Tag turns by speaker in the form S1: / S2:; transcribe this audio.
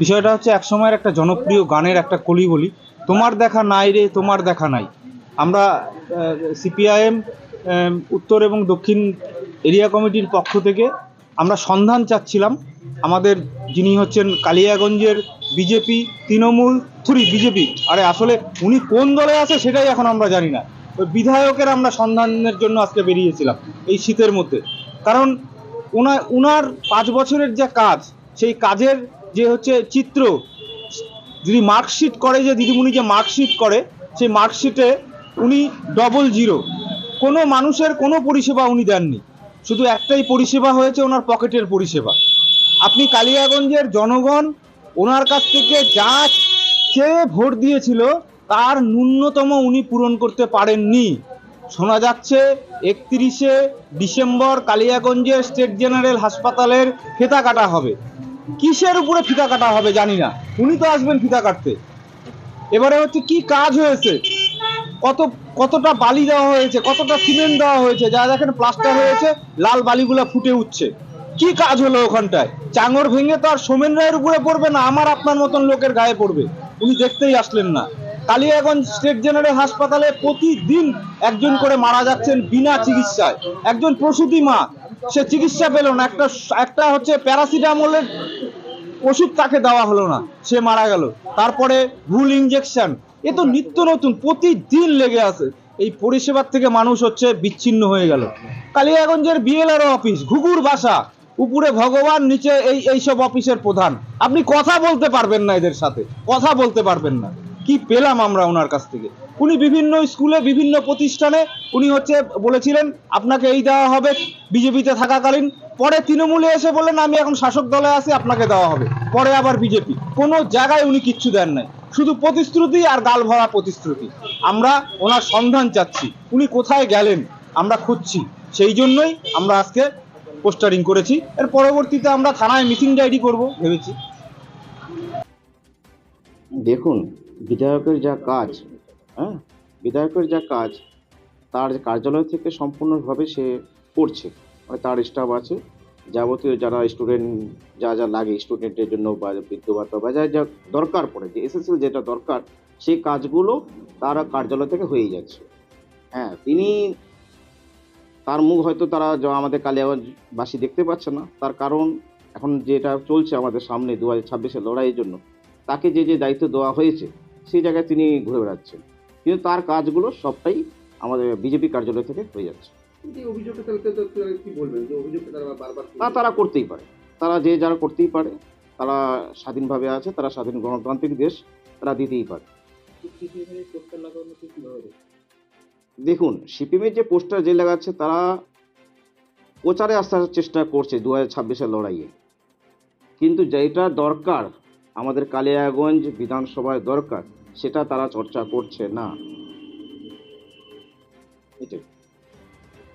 S1: বিষয়টা হচ্ছে এক সময়ের একটা জনপ্রিয় গানের একটা কলি বলি। তোমার দেখা নাই রে, তোমার দেখা নাই। আমরা সিপিআইএম উত্তর এবং দক্ষিণ এরিয়া কমিটির পক্ষ থেকে আমরা সন্ধান চাচ্ছিলাম। আমাদের যিনি হচ্ছেন কালিয়াগঞ্জের বিজেপি তৃণমূল, থুরি, বিজেপি। আরে আসলে উনি কোন দলে আছে সেটাই এখন আমরা জানি না। ওই বিধায়কের আমরা সন্ধানের জন্য আজকে বেরিয়েছিলাম এই শীতের মধ্যে। কারণ ওনার ওনার পাঁচ বছরের যে কাজ, সেই কাজের যে হচ্ছে চিত্র, যদি মার্কশিট করে, যে দিদিমণি যে মার্কশিট করে, সেই মার্কশিটে উনি ডবল জিরো কোনো মানুষের কোনো পরিষেবা উনি দেননি। শুধু একটাই পরিষেবা হয়েছে ওনার পকেটের পরিষেবা। আপনি কালিয়াগঞ্জের জনগণ, ওনার কাছ থেকে যা চেয়ে ভোট দিয়েছিল, তার ন্যূনতম উনি পূরণ করতে পারেননি। শোনা যাচ্ছে একত্রিশে ডিসেম্বর কালিয়াগঞ্জের স্টেট জেনারেল হাসপাতালের ফিতা কাটা হবে। কিসের উপরে ফিতা কাটা হবে জানি না। উনি তো আসবেন ফিতা কাটতে। এবারে হচ্ছে কি কাজ হয়েছে? কত, কতটা বালি দেওয়া হয়েছে, কতটা সিমেন্ট দেওয়া হয়েছে, যা দেখেন প্লাস্টার হয়েছে, লাল বালিগুলা ফুটে উঠছে। কি কাজ হলো ওখানটায়? চাঙর ভেঙে তো আর সোমেন রায়ের উপরে পড়বে না, আমার আপনার মতন লোকের গায়ে পড়বে। উনি দেখতেই আসলেন না। কালিয়াগঞ্জ স্টেট জেনারেল হাসপাতালে প্রতিদিন একজন করে মারা যাচ্ছেন বিনা চিকিৎসায়। একজন প্রসূতি মা সে চিকিৎসা পেল না। একটা একটা হচ্ছে প্যারাসিটামলের ওষুধ তাকে দেওয়া হলো না। সে মারা গেল। তারপরে ভুল ইঞ্জেকশন এ তো নিত্য নতুন, প্রতিদিন লেগে আছে। এই পরিষেবার থেকে মানুষ হচ্ছে বিচ্ছিন্ন হয়ে গেল। কালিয়াগঞ্জের বিএলআরও অফিস ঘুঘুর বাসা, উপরে ভগবান, নিচে এই এইসব অফিসের প্রধান। আপনি কথা বলতে পারবেন না এদের সাথে। কথা বলতে পারবেন না। কি পেলাম আমরা ওনার কাছ থেকে? উনি বিভিন্ন স্কুলে, বিভিন্ন প্রতিষ্ঠানে উনি হচ্ছে বলেছিলেন, আপনাকে এই দেওয়া হবে, বিজেপিতে থাকাকালীন। পরে তৃণমূলে এসে বললেন, আমি এখন শাসক দলে আছি, আপনাকে দেওয়া হবে। পরে আবার বিজেপি। কোনো জায়গায় উনি কিচ্ছু দেন নাই। শুধু প্রতিশ্রুতি আর গাল ভরা প্রতিশ্রুতি। আমরা ওনার সন্ধান চাচ্ছি। উনি কোথায় গেলেন, আমরা খুঁজছি। সেই জন্যই আমরা আজকে পোস্টারিং করেছি। এর পরবর্তীতে আমরা থানায় মিসিং ডায়েরি করব, ভেবেছি।
S2: দেখুন, বিধায়কের যা কাজ হ্যাঁ? বিধায়কের যা কাজ, তার কার্যালয় থেকে সম্পূর্ণভাবে সে করছে। মানে তার স্টাফ আছে। যাবতীয় যারা স্টুডেন্ট যা যা লাগে স্টুডেন্টের জন্য বা বৃদ্ধ ভাতা বা যা যা দরকার পড়ে, যে এসএসএল যেটা দরকার, সেই কাজগুলো তারা কার্যালয় থেকে হয়ে যাচ্ছে। হ্যাঁ তিনি তার মুখ হয়তো তারা আমাদের কালিয়াগঞ্জবাসী দেখতে পাচ্ছে না। তার কারণ এখন যেটা চলছে আমাদের সামনে দু হাজার ছাব্বিশের লড়াইয়ের জন্য, তাকে যে যে দায়িত্ব দেওয়া হয়েছে সেই জায়গায় তিনি ঘুরে বেড়াচ্ছেন। কিন্তু তার কাজগুলো সবটাই আমাদের বিজেপি কার্যালয় থেকে হয়ে যাচ্ছে।
S3: তারা
S2: তারা করতেই পারে। তারা যে যারা করতেই পারে তারা স্বাধীনভাবে আছে তারা স্বাধীন গণতান্ত্রিক দেশ তারা দিতেই পারে। দেখুন সিপিএমের যে পোস্টার যে লাগাচ্ছে তারা প্রচারে আসার চেষ্টা করছে দু হাজার ছাব্বিশের লড়াইয়ে। কিন্তু যেটা দরকার আমাদের কালিয়াগঞ্জ বিধানসভায় দরকার সেটা তারা চর্চা করছে না। এটাই